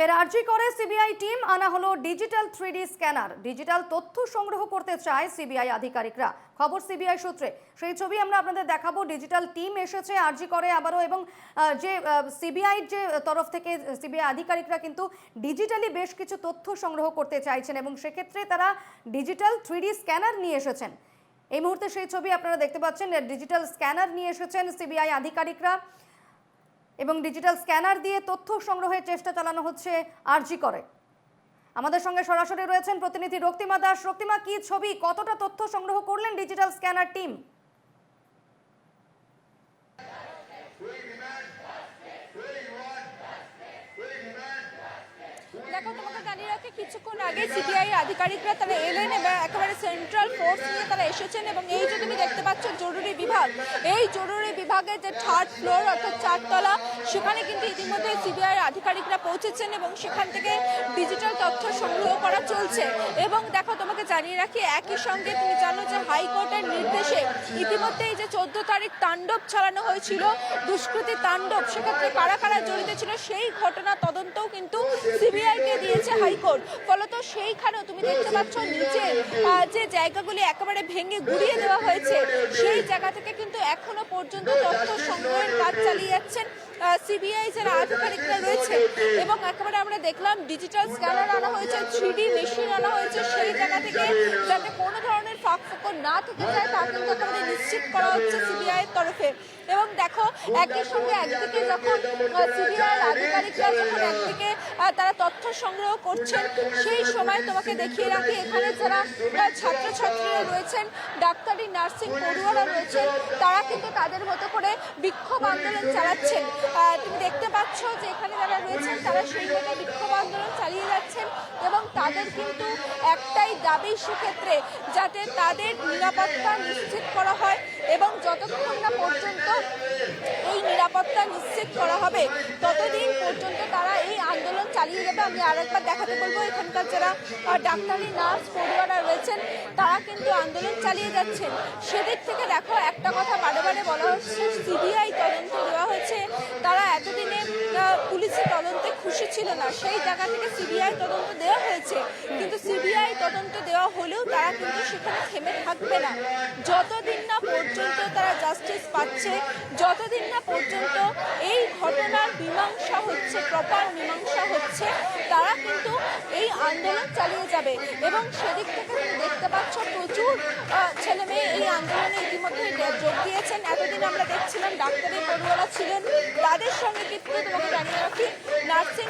ফের আর্জি করে সিবিআই টিম, আনা হলো ডিজিটাল থ্রিডি স্ক্যানার। ডিজিটাল তথ্য সংগ্রহ করতে চায় সিবিআই আধিকারিকরা। খবর সিবিআই সূত্রে। সেই ছবি আমরা আপনাদের দেখাবো। ডিজিটাল টিম এসেছে আর্জি করে আবারও এবং যে সিবিআই যে তরফ থেকে সিবিআই আধিকারিকরা কিন্তু ডিজিটালি বেশ কিছু তথ্য সংগ্রহ করতে চাইছেন এবং সেক্ষেত্রে তারা ডিজিটাল থ্রিডি স্ক্যানার নিয়ে এসেছেন। এই মুহূর্তে সেই ছবি আপনারা দেখতে পাচ্ছেন। ডিজিটাল স্ক্যানার নিয়ে এসেছেন সিবিআই আধিকারিকরা। এবং ডিজিটাল স্ক্যানার দিয়ে তথ্য সংগ্রহের চেষ্টা চালানো হচ্ছে আরজি করে। আমাদের সঙ্গে সরাসরি রয়েছেন প্রতিনিধি রক্তিমা দাস। রক্তিমা, কি ছবি, কতটা তথ্য সংগ্রহ করলেন ডিজিটাল স্ক্যানার টিম দেখো জানিয়ে রাখি, কিছুক্ষণ আগে সিবিআই আধিকারিকরা তারা এলেন এবং একেবারে সেন্ট্রাল ফোর্স নিয়ে তারা এসেছেন এবং এই যে তুমি দেখতে পাচ্ছ জরুরি বিভাগ, এই জরুরি বিভাগের যে থার্ড ফ্লোর অর্থাৎ চারতলা সেখানে কিন্তু ইতিমধ্যে সিবিআই আধিকারিকরা পৌঁছেছেন এবং সেখান থেকে ডিজিটাল তথ্য সংগ্রহ করা চলছে। এবং দেখো, তোমাকে জানিয়ে রাখি, একই সঙ্গে তুমি জানো যে হাইকোর্টের নির্দেশে ইতিমধ্যে এই যে চোদ্দ তারিখ তাণ্ডব চালানো হয়েছিল, দুষ্কৃতি তাণ্ডব, সেক্ষেত্রে কারা কারা জড়িত ছিল সেই ঘটনা তদন্তও কিন্তু সিবিআইকে দিয়েছে হাইকোর্ট। ফলত সেইখানেও তুমি দেখতে পাচ্ছ নিচে যে জায়গাগুলি একেবারে ভেঙে গুড়িয়ে দেওয়া হয়েছে, সেই জায়গা থেকে কিন্তু এখনও পর্যন্ত তথ্য সংগ্রহের কাজ চালিয়ে যাচ্ছেন সিবিআই যারা আধিকারিকরা রয়েছে এবং একেবারে আমরা দেখলাম ডিজিটাল স্ক্যানার আনা হয়েছে থ্রি মেশিন আনা হয়েছে সেই জায়গা থেকে। যাতে কোনো ধরনের ফাঁক ফোকর না থেকে যায়, তা কিন্তু একেবারে নিশ্চিত করা হচ্ছে সিবিআই এর তরফে। এবং দেখো, একই সঙ্গে একদিকে যখন সিবিআই আধিকারিকরা যখন একদিকে তারা তথ্য সংগ্রহ করছেন, সেই সময় তোমাকে দেখিয়ে রাখি, এখানে যারা ছাত্রছাত্রীরা রয়েছেন, ডাক্তারি, নার্সিং, পড়ুয়ারা রয়েছেন, তারা কিন্তু তাদের মতো করে বিক্ষোভ আন্দোলন চালাচ্ছেন। তুমি দেখতে পাচ্ছ যে এখানে যারা রয়েছেন, তারা সেইভাবে বিক্ষোভ আন্দোলন চালিয়ে যাচ্ছেন এবং তাদের কিন্তু একটাই দাবি সেক্ষেত্রে যাতে তাদের নিরাপত্তা নিশ্চিত করা হয় এবং যতক্ষণ না পর্যন্ত এই নিরাপত্তা নিশ্চিত করা হবে, ততদিন পর্যন্ত তারা এই আন্দোলন চালিয়ে যাবে। আমি আরেকবার দেখাতে বলব, এখানকার যারা ডাক্তারি, নার্স পড়ুয়ারা রয়েছেন, তারা কিন্তু আন্দোলন চালিয়ে যাচ্ছেন। সেদিক থেকে দেখো, একটা কথা বারে বারে বলা হচ্ছে ছিল না। সেই জায়গা থেকে সিবিআই তদন্ত দেওয়া হয়েছে। কিন্তু সিবিআই তদন্ত দেওয়া হলেও তারা কিন্তু সেখানে থেমে থাকবে না। যতদিন না পর্যন্ত তারা জাস্টিস পাচ্ছে, যতদিন না পর্যন্ত এই ঘটনার মীমাংসা হচ্ছে প্রপার মীমাংসা হচ্ছে, তারা কিন্তু এই আন্দোলন চালিয়ে যাবে। এবং সেদিক থেকে তুমি দেখতে পাচ্ছ প্রচুর ছেলে মেয়ে এই আন্দোলনে ইতিমধ্যে যোগ দিয়েছেন। এতদিন আমরা দেখছিলাম ডাক্তারি পড়ুয়ারা ছিলেন। তাদের সঙ্গে কিন্তু তোমাকে জানিয়ে রাখি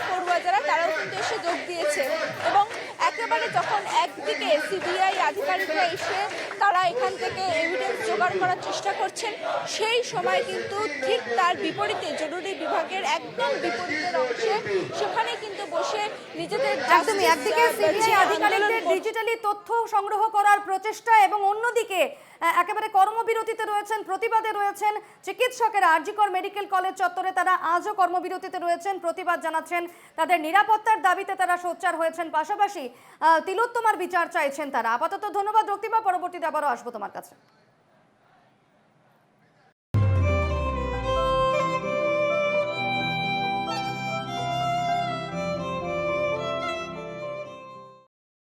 পড়ুয়া যারা তারাও কিন্তু এসে যোগ দিয়েছে। এবং একেবারে যখন একদিকে সিবিআই আধিকারিকরা এসে তারা এখান থেকে এভিডেন্স জোগাড় করার চেষ্টা করছেন, সেই সময় কিন্তু ঠিক তার বিপরীতে জরুরি বিভাগের একদম বিপরীতের অংশে সেখানে কিন্তু বসে নিজেদের একদমই, একদিকে সিবিআই আধিকারিকদের ডিজিটালি তথ্য সংগ্রহ করার প্রচেষ্টা এবং অন্যদিকে একেবারে কর্মবিরতিতে রয়েছেন, প্রতিবাদে রয়েছেন চিকিৎসকেরা, আরজিকর মেডিকেল কলেজ চত্বরে তারা আজও কর্মবিরতিতে রয়েছেন, প্রতিবাদ জানাচ্ছেন, তাদের নিরাপত্তার দাবিতে তারা সোচ্চার হয়েছেন, পাশাপাশি তিলোত্তমার বিচার চাইছেন তারা। আপাতত ধন্যবাদ, রক্তিমা, পরবর্তীতে আবারও আসব তোমার কাছে।